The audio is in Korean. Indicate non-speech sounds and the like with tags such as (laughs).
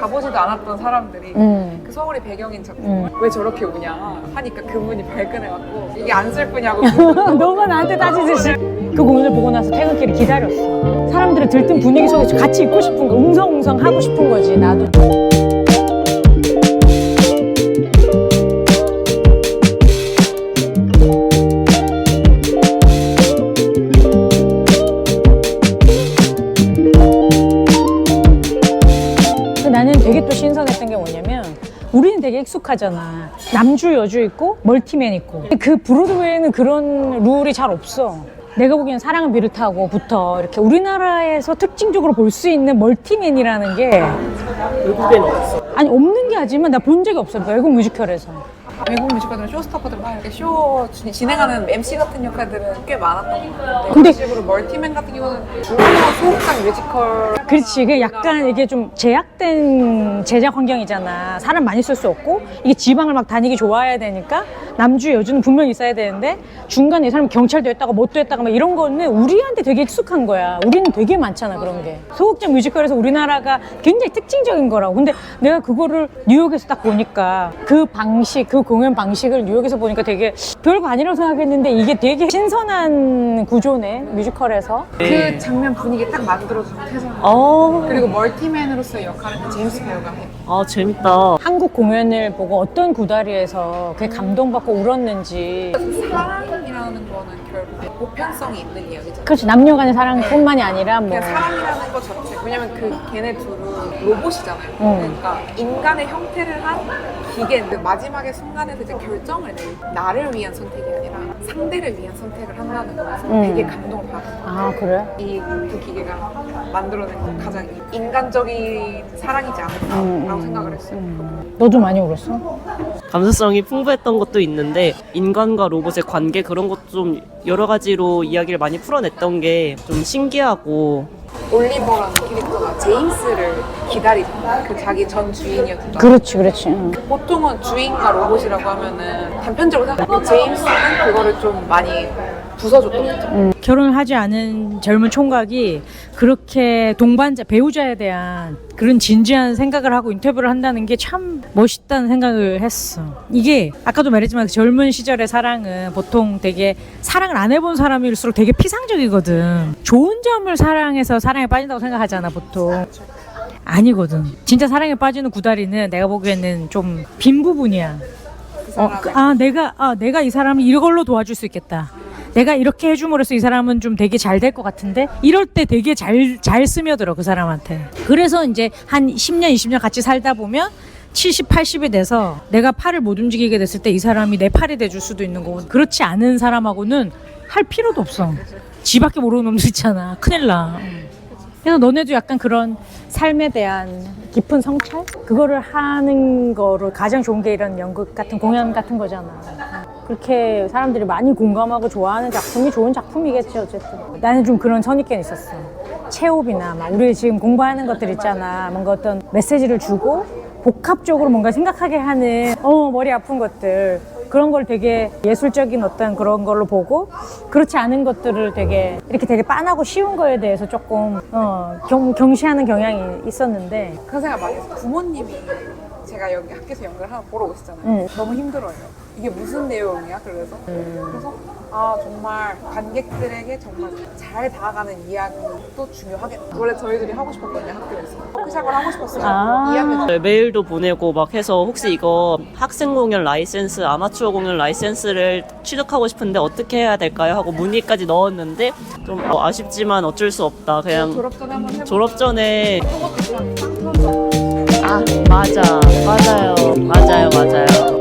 가보지도 않았던 사람들이 음. 그 서울이 배경인 작품을 왜 저렇게 우냐 하니까 그분이 발끈해갖고 이게 안 슬프냐고 (laughs) 너가 나한테 따지듯이. 그 공연을 보고 나서 퇴근길을 기다렸어. 사람들이 들뜬 분위기 속에서 같이 있고 싶은 거 웅성웅성 하고 싶은 거지 나도 되게 익숙하잖아. 남주 여주 있고 멀티맨 있고. 그 브로드웨이는 그런 룰이 잘 없어. 내가 보기엔 사랑은 비슷하고부터 이렇게 우리나라에서 특징적으로 볼 수 있는 멀티맨이라는 게 외국에는 없어. 아니 없는 게 아니지만 나 본 적이 없어. 외국 뮤지컬에서. 외국 뮤지컬들은 쇼스타퍼들 막 이렇게 쇼 진- 진행하는 MC 같은 역할들은 꽤 많았던 것 같은데 근데- 식으로 멀티맨 같은 경우는 주로 소극장 뮤지컬 그렇지. 그 약간 이게 좀 제약된 제작 환경이잖아. 사람 많이 쓸 수 없고 이게 지방을 막 다니기 좋아해야 되니까 남주 여주는 분명히 있어야 되는데 중간에 이 사람 경찰도 했다가 뭣도 했다가 막 이런 거는 우리한테 되게 익숙한 거야. 우리는 되게 많잖아 그런 게. 소극장 뮤지컬에서 우리나라가 굉장히 특징적인 거라고. 근데 내가 그거를 뉴욕에서 딱 보니까 그 방식, 그 공연 방식을 뉴욕에서 보니까 되게 별거 아니라고 생각했는데 이게 되게 신선한 구조네 뮤지컬에서. 그 장면 분위기 딱 만들어주는 태성 어. 그리고 멀티맨으로서의 역할은 제임스 배우가 해아 재밌다. 한국 공연을 보고 어떤 구다리에서 그게 감동받고 울었는지. 사랑이라는 거는 결국 보편성이 있는 이야기잖아 그렇지 남녀 간의 사랑뿐만이 아니라 뭐 그냥 사람이라는 것 자체 왜냐면 그 걔네 둘은 로봇이잖아요 음. 그러니까 인간의 형태를 한 기계인데 마지막에 순간에서 이제 결정을 내 나를 위한 선택이 아니라 상대를 위한 선택을 한다는 거에서 음. 되게 감동을 받았어 아 그래? 이그 기계가 만들어낸 가장 인간적인 사랑이지 않을까라고 음, 생각을 했어요 음. 너도 많이 울었어? 감수성이 풍부했던 것도 있는데 인간과 로봇의 관계 그런 것도 좀 여러 가지로 이야기를 많이 풀어냈던 게 좀 신기하고 올리버라는 캐릭터가 제임스를 기다리잖아 그 자기 전 주인이었던 그렇지 그렇지 응. 보통은 주인과 로봇이라고 하면은 단편적으로 생각하고 제임스는 그거를 좀 많이 부숴줬던 거죠. 음. 결혼을 하지 않은 젊은 총각이 그렇게 동반자 배우자에 대한 그런 진지한 생각을 하고 인터뷰를 한다는 게 참 멋있다는 생각을 했어. 이게 아까도 말했지만 그 젊은 시절의 사랑은 보통 되게 사랑을 안 해본 사람일수록 되게 피상적이거든. 좋은 점을 사랑해서 사랑에 빠진다고 생각하잖아 보통. 아니거든. 진짜 사랑에 빠지는 구다리는 내가 보기에는 좀 빈 부분이야. 그 어, 그- 아 내가 아 내가 이 사람을 이걸로 도와줄 수 있겠다. 내가 이렇게 해줌으로써 이 사람은 좀 되게 잘 될 것 같은데 이럴 때 되게 잘 잘 스며들어 그 사람한테. 그래서 이제 한 10년 20년 같이 살다 보면 70, 80이 돼서 내가 팔을 못 움직이게 됐을 때 이 사람이 내 팔이 돼줄 수도 있는 거고 그렇지 않은 사람하고는 할 필요도 없어. 지밖에 모르는 놈들 있잖아. 큰일 나. 그래서 너네도 약간 그런 삶에 대한 깊은 성찰? 그거를 하는 거로 가장 좋은 게 이런 연극 같은 공연 같은 거잖아. 그렇게 사람들이 많이 공감하고 좋아하는 작품이 좋은 작품이겠지, 어쨌든. 나는 좀 그런 선입견이 있었어. 체홉이나 막 우리 지금 공부하는 것들 있잖아. 뭔가 어떤 메시지를 주고 복합적으로 뭔가 생각하게 하는, 어, 머리 아픈 것들. 그런 걸 되게 예술적인 어떤 그런 걸로 보고 그렇지 않은 것들을 되게 이렇게 되게 빤하고 쉬운 거에 대해서 조금 어, 경, 경시하는 경향이 있었는데 그런 생각 많이 했어요. 부모님이 제가 여기 학교에서 연극을 하나 보러 오시잖아요. 응. 너무 힘들어요. 이게 무슨 내용이야? 그래서 그래서 아 정말 관객들에게 정말 잘 다가가는 이야기도 중요하겠다. 원래 저희들이 하고 싶었거든요 학교에서 워크샵을 하고 싶었어요. 아. 2학년 네, 메일도 보내고 막 해서 혹시 이거 학생 공연 라이센스, 아마추어 공연 라이센스를 취득하고 싶은데 어떻게 해야 될까요? 하고 문의까지 넣었는데 좀 어, 아쉽지만 어쩔 수 없다. 그냥 졸업 전에 한번 해보고 졸업 전에 그것도 그냥 딱아 맞아 맞아요 맞아요 맞아요